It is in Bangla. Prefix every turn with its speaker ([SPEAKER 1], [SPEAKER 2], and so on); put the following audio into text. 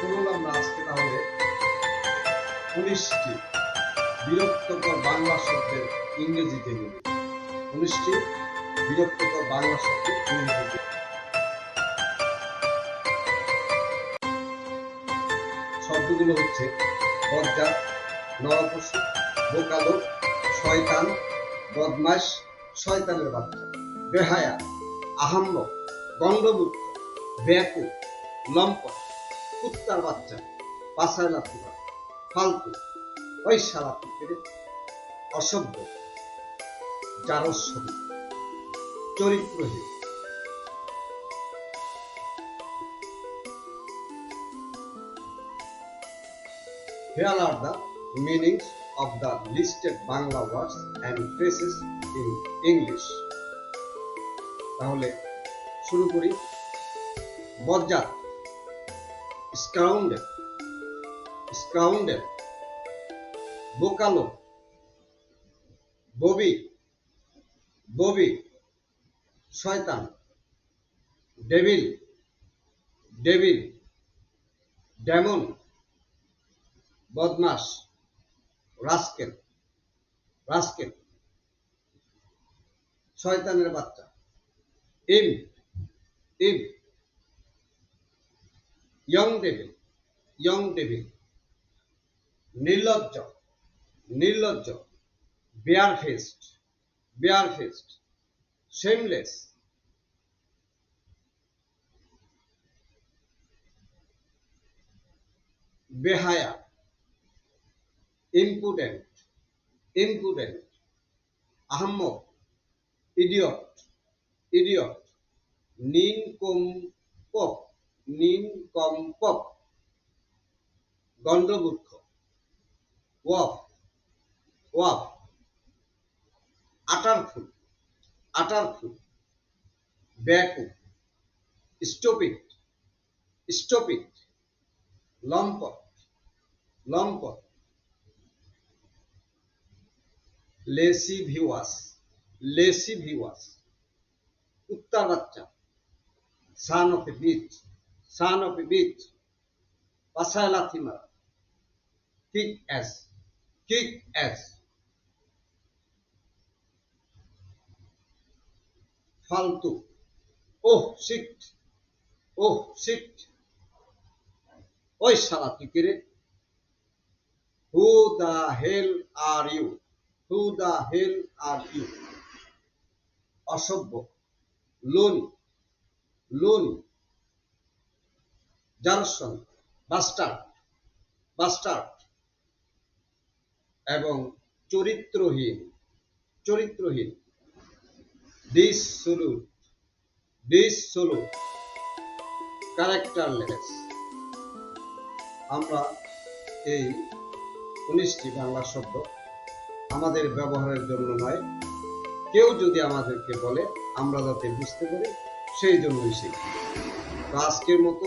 [SPEAKER 1] চলুন আমরা আজকে তাহলে। উনিশটি বিরক্তকর বাংলা শব্দের ইংরেজিতে মিলি উনিশটি বিরক্তকর বাংলা শব্দের ইংরেজিতে শব্দগুলো হচ্ছে বজ্জাত নরপশু বোকালো, শয়তান বদমাস শয়তানের বাচ্চা, বেহায়া আহাম্ম গণ্ডমূর্খ ব্যাকু লম্পট। কুত্তার বাচ্চা পাশায় লাথুরা ফালতু ওই সারা পৃথিবীর অসভ্য জারস্বরী চরিত্রহীন Here are the meanings of the listed Bangla words and phrases in English. তাহলে শুরু করি বজ্জাত স্কাউন্ডেল স্কাউন্ডেল বোকালো ববি ববি শয়তান ডেভিল ডেভিল ডেমন বদমাস রাস্কেল রাস্কেল শয়তানের বাচ্চা. ইম ইম ইয়ং ডেভিল ইয়ং ডেভিল নির্লজ্জ নির্লজ্জ bare faced bare faced shameless বেহায়া impudent, impudent, আহম্মক, idiot, idiot, nincompoop, nincompoop, গণ্ডমূর্খ, oaf, oaf, utter fool, utter fool, ব্যাকুব, stupid, stupid, লম্পট, লম্পট, লেসিভিওয়াস লেসিভিওয়াস কুত্তার বাচ্চা son of bitch. A bitch পাশায় লাথি মারা কিক অ্যাস কিক অ্যাস ফালতু ওহ শিট ওহ শিট ওই শালা তুই কে রে who the hell are you who the hell are you অসভ্য লোন লোন জারসন বাস্টার্ড বাস্টার্ড এবং চরিত্রহীন চরিত্রহীন dissolute dissolute characterless আমরা এই উনিশটি বাংলা শব্দ আমাদের ব্যবহারের জন্য নয়। কেউ যদি আমাদেরকে বলে, আমরা যাতে বুঝতে পারি, সেই জন্যই শিখি। তো আজকের মতো